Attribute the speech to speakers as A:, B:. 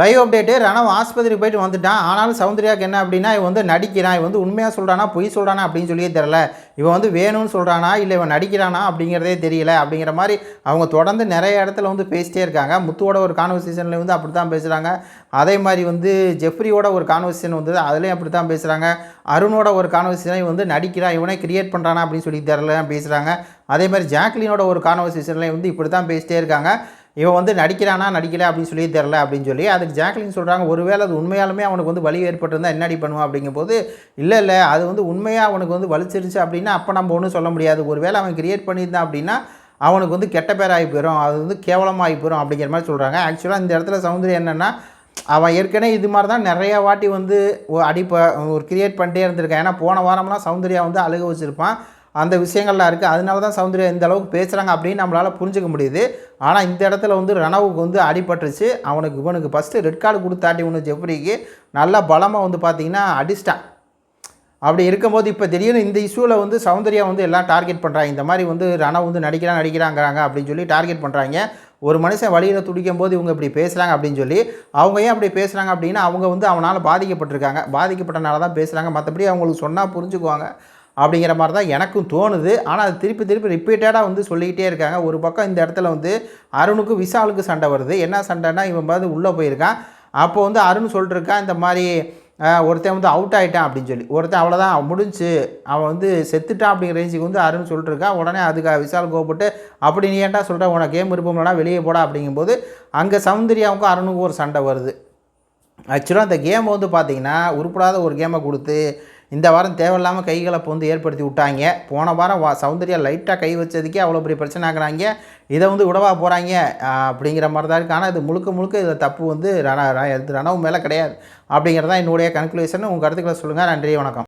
A: Live update Ranav ஆஸ்பத்திரி போயிட்டு வந்துட்டான். ஆனாலும் சௌந்தர்யாவுக்கு என்ன அப்படின்னா இவன் வந்து நடிக்கிறான். இவன் வந்து உண்மையாக சொல்கிறானா பொய் சொல்கிறானா அப்படின்னு சொல்லியே தெரில இவன் வந்து வேணும்னு சொல்கிறானா இல்லை இவன் நடிக்கிறானா அப்படிங்கிறதே தெரியல. அப்படிங்கிற மாதிரி அவங்க தொடர்ந்து நிறைய இடத்துல வந்து பேசிட்டே இருக்காங்க. முத்துவோட ஒரு கான்வர்சேஷனில் வந்து அப்படி தான் பேசுகிறாங்க அதே மாதிரி வந்து ஜெஃப்ரியோட ஒரு கான்வர்சேஷன் வந்தது அதுலேயும் அப்படி தான் பேசுகிறாங்க அருணோட ஒரு கான்வர்சேஷன் வந்து நடிக்கிறான் இவனே கிரியேட் பண்ணுறானா அப்படின்னு சொல்லி தெரில பேசுகிறாங்க அதே மாதிரி ஜாக்லினோட ஒரு கான்வர்சேஷன்லேயும் வந்து இப்படி தான் பேசிட்டே இருக்காங்க. இவன் வந்து நடிக்கிறானா நடிக்கல அப்படின்னு சொல்லி தெரில அப்படின்னு சொல்லி அதுக்கு ஜாக்லின் சொல்கிறாங்க ஒருவேளை அது உண்மையாலுமே அவனுக்கு வந்து வலி ஏற்பட்டிருந்தா என்னடி பண்ணுவான் அப்படிங்கும்போது இல்லை இல்லை அது வந்து உண்மையாக அவனுக்கு வந்து வலிச்சிருச்சு அப்படின்னா அப்போ நம்ம ஒன்றும் சொல்ல முடியாது. ஒருவேளை அவன் கிரியேட் பண்ணியிருந்தான் அப்படின்னா அவனுக்கு வந்து கெட்ட பேராகி போயிடும் அது வந்து கேவலமாகி போயிடும் அப்படிங்கிற மாதிரி சொல்கிறாங்க ஆக்சுவலாக இந்த இடத்துல சௌந்தர்யம் என்னென்னா அவன் ஏற்கனவே இது மாதிரி தான் நிறையா வாட்டி வந்து அடிப்ப ஒரு கிரியேட் பண்ணிட்டே இருந்திருக்கான். ஏன்னா போன வாரம்லாம் சௌந்தர்யா வந்து அழுக வச்சுருப்பான். அந்த விஷயங்கள்லாம் இருக்குது அதனால தான் சௌந்தர்யா இந்த அளவுக்கு பேசுகிறாங்க அப்படின்னு நம்மளால் புரிஞ்சுக்க முடியுது. ஆனால் இந்த இடத்துல வந்து ரணவுக்கு வந்து அடிபட்டுருச்சு. அவனுக்கு இவனுக்கு ஃபஸ்ட்டு ரெட் கார்டு கொடுத்தாட்டி ஒன்று ஜெஃப்ரிக்கு நல்லா பலமாக வந்து பார்த்திங்கன்னா அடிச்சிட்டான். அப்படி இருக்கும்போது இப்போ திடீர்னு இந்த இஷ்யூவில் வந்து சௌந்தர்யா வந்து எல்லாம் டார்கெட் பண்ணுறாங்க இந்த மாதிரி வந்து ரணவ் வந்து நடிக்கிறான் நடிக்கிறாங்கிறாங்க அப்படின்னு சொல்லி டார்கெட் பண்ணுறாங்க ஒரு மனுஷன் வழியில் துடிக்கும் போது இவங்க இப்படி பேசுகிறாங்க அப்படின்னு சொல்லி அவங்க ஏன் அப்படி பேசுகிறாங்க அப்படின்னா அவங்க வந்து அவனால் பாதிக்கப்பட்டிருக்காங்க. பாதிக்கப்பட்டனால தான் பேசுகிறாங்க மற்றபடி அவங்களுக்கு சொன்னால் புரிஞ்சுக்குவாங்க. அப்படிங்கிற மாதிரி தான் எனக்கும் தோணுது. ஆனால் அது திருப்பி திருப்பி ரிப்பீட்டடாக வந்து சொல்லிக்கிட்டே இருக்காங்க. ஒரு பக்கம் இந்த இடத்துல வந்து அருணுக்கு விஷாலுக்கு சண்டை வருது. என்ன சண்டைனா இவன் பார்த்து உள்ளே போயிருக்கான். அப்போ வந்து அருண் சொல்லிட்டு இருக்கான் இந்த மாதிரி ஒருத்தன் வந்து அவுட் ஆகிட்டான் அப்படின்னு சொல்லி. ஒருத்தன் அவ்வளோதான் முடிஞ்சு அவன் வந்து செத்துட்டான் அப்படிங்கிற ரேஞ்சுக்கு வந்து அருண் சொல்லிட்டுருக்கான். உடனே அதுக்கு விஷால் கோபப்பட்டு அப்படி நீ ஏன்டா சொல்கிற உனக்கு கேம் விருப்பம்லனா வெளியே போடா அப்படிங்கும்போது அங்கே சௌந்தர்யாவுக்கும் அருணுக்கும் ஒரு சண்டை வருது. ஆக்சுவலாக இந்த கேம் வந்து பார்த்திங்கன்னா உருப்படாத ஒரு கேமை கொடுத்து இந்த வாரம் தேவையில்லாமல் கைகலப்பு வந்து ஏற்படுத்தி விட்டாங்க. போன வாரம் வா சௌந்தர்யா லைட்டாக கை வச்சதுக்கே அவ்வளோ பெரிய பிரச்சனை ஆக்குறாங்க. இதை வந்து விடவா போகிறாங்க அப்படிங்கிற மாதிரி தான் இருக்குது ஆனால் இது முழுக்க முழுக்க இதை தப்பு வந்து ரண ர- எது ரணவு மேலே கிடையாது. அப்படிங்கிறது தான் என்னுடைய கன்க்ளூஷன் உங்கள் கருத்துக்களை சொல்லுங்கள் நன்றி வணக்கம்.